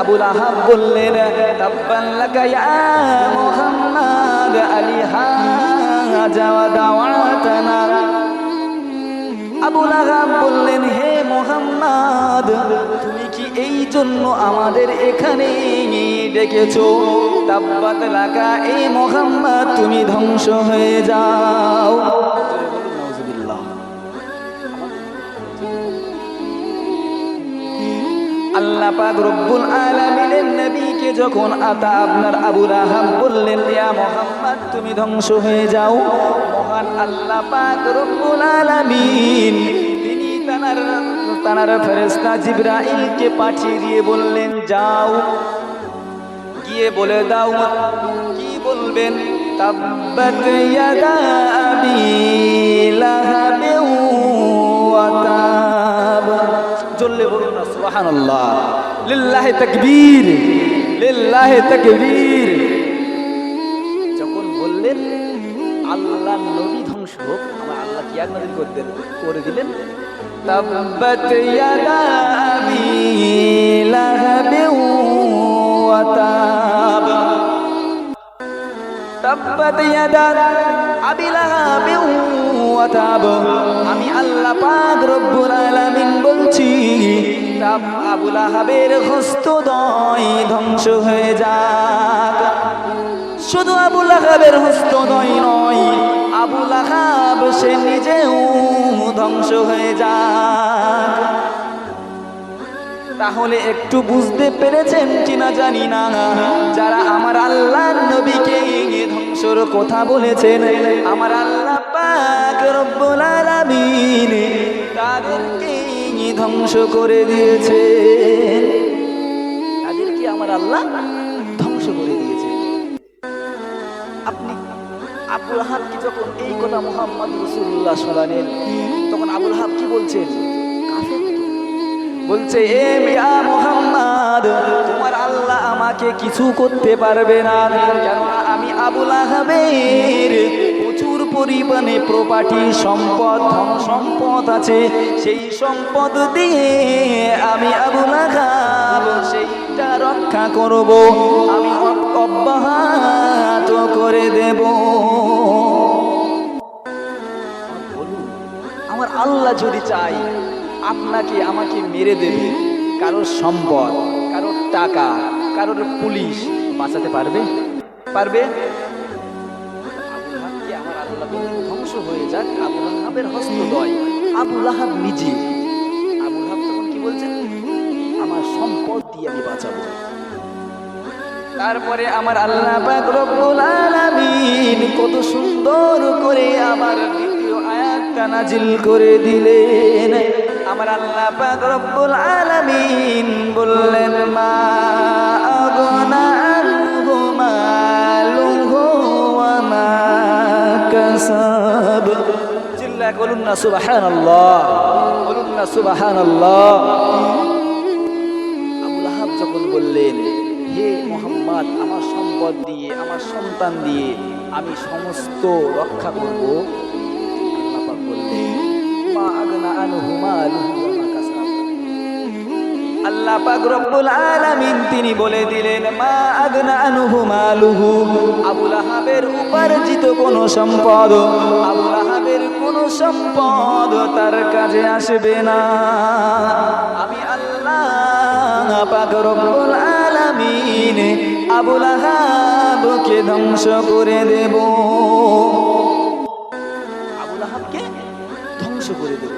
আবুল আহাব বললেন তাব্বাল্লাকা ইয়া মুহাম্মদ আলী হাজা ওয়া দাওয়াতানা। আবুল আহাব বললেন, হে মোহাম্মদ, তুমি কি এই জন্য আমাদের এখানে ডেকেছো? তাব্বাত লাকা এই মোহাম্মদ, তুমি ধ্বংস হয়ে যাও। আল্লাহ পাক রব্বুল আলামিনের নবীকে যখন আতা আপনার আবুল আহাব বললেন, ইয়া মোহাম্মদ, তুমি ধ্বংস হয়ে যাও। মহান আল্লাহ পাক রব্বুল আলামিন তিনি তানার তানার ফেরেশতা জিবরাইলকে পাঠিয়ে দিয়ে বললেন, যাও। গিয়ে বলে দাও, কি বলবেন? তাব্বাত ইয়াদা আবি লাহাবিন। বলুন না সুবহানাল্লাহ। লিল্লাহি তাকবীর লিল্লাহি তাকবীর। যখন বললেন আল্লাহ নবী ধ্বংস হোক, আমার আল্লাহ কি আর নাজিল করে দিলেন? করে দিলেন আবি লাহাবিন ওয়া তাব। তাব্বাত ইয়াদা আবি লাহাবিন ওয়া তাব। আমি আল্লাহ পাক রব্বুল আলামিন তাব আবু লাহাবের হস্তদয় ধ্বংস হয়ে যাক। শুধু আবু লাহাবের হস্তদয় নয়, আবু লাহাব সে নিজেও ধ্বংস হয়ে যাক। তাহলে একটু বুঝতে পেরেছেন কিনা জানি না। যারা আমার আল্লাহ নবীকে ধ্বংসর কথা বলেছেন, আমার আল্লাহ পাক রব্বুল আলামিন তাদেরকে ধ্বংস করে দিয়েছে। তাদেরকে আমার আল্লাহ ধ্বংস করে দিয়েছে? আপনি আবুল হাব কি যখন এই কথা মোহাম্মদ রসুল্লাহ শোনালেন, তখন আবুল হাব কি বলছেন? বলছে, এ মিয়া মোহাম্মদ, তোমার আল্লাহ আমাকে কিছু করতে পারবে না। কেননা আমি আবুল আহাবের পরিমাণে প্রপার্টি সম্পদ, ধন সম্পদ আছে, সেই সম্পদ দিয়ে আমি আবুল আহাব সেইটা রক্ষা করব, আমি অব- অব্যাহত করে দেব। আমার আল্লাহ যদি চাই আপনাকে আমাকে মেরে দেবে, কারোর সম্পদ, কারোর টাকা, কারোর পুলিশ বাঁচাতে পারবে? পারবে? হয়ে যাক আবুল আহাবের হস্তদয়। আবুল আহাব নিজে। আবুল আহাব তখন কি বলছেন? আমার সম্পদ দিয়ে আমি বাঁচাবো। তারপরে আমার আল্লাহ পাক রব্বুল আলামিন কত সুন্দর করে আমার দ্বিতীয় আয়াতটা নাজিল করে দিলেন। আমার আল্লাহ পাক রব্বুল আলামিন বললেন, মা চিল্লা বলুন না, সুবহানাল্লাহ। বলুন না, সুবহানাল্লাহ। আবুল আহাব যখন বললেন, হে মোহাম্মদ, আমার সম্পদ দিয়ে, আমার সন্তান দিয়ে আমি সমস্ত রক্ষা করব? আল্লাহ বললেন আল্লাহ পাক রব্বুল আলামিন তিনি বলে দিলেন, মা আগনা আনহু মালুহু। আবুল আহাবের উপার্জিত কোন সম্পদ আবুল আহাবের কোন সম্পদ তার কাজে আসবে না। আমি আল্লাহ পাক রব্বুল আলামিন আবুল আহাবকে ধ্বংস করে দেব। আবুল আহাবকে ধ্বংস করে দেব।